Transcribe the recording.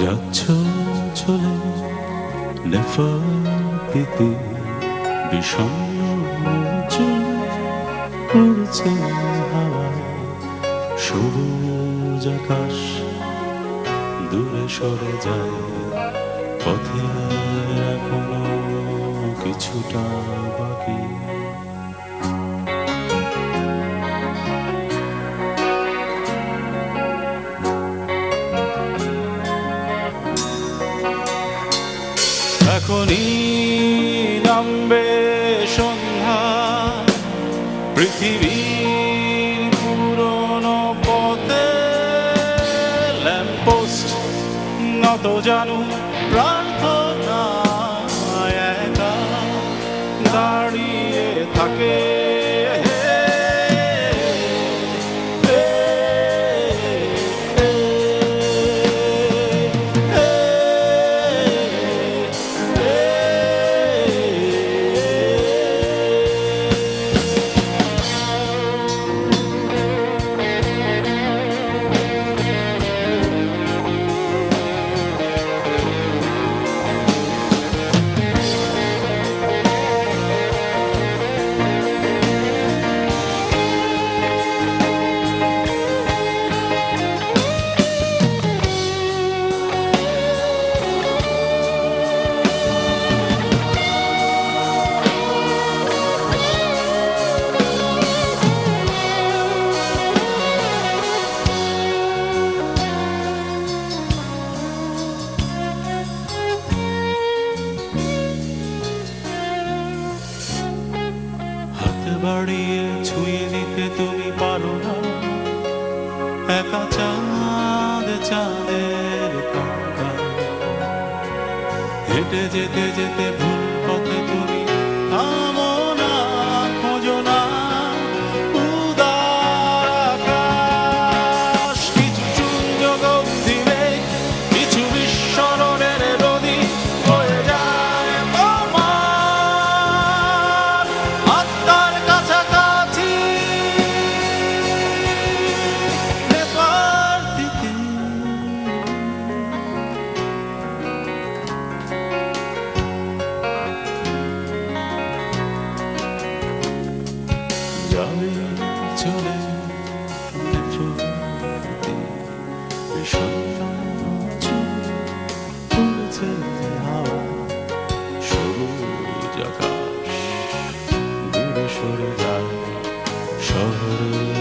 যাচ্ছ চলে নেফাতিতে চুল উড়ছে হাওয়ায়। সবুজ আকাশ দূরে সরে যায়। পথে এখনও কিছুটা বাকি। এখনই নামবে পৃথিবীর পুরনো পথে ল্যাম্পোস্ট নত জানু প্রার্থনা একা দাঁড়িয়ে থাকে। বাড়িয়ে ছুঁয়ে দিতে তুমি পারো না। একা চাঁদ চাঁদের হেঁটে যেতে যেতে ভুল পথে তুমি থামো। যাবে চলে বিষণ্ণ চুল হাওয়া সবুজ আকাশ দূরে সরে যায় শহরের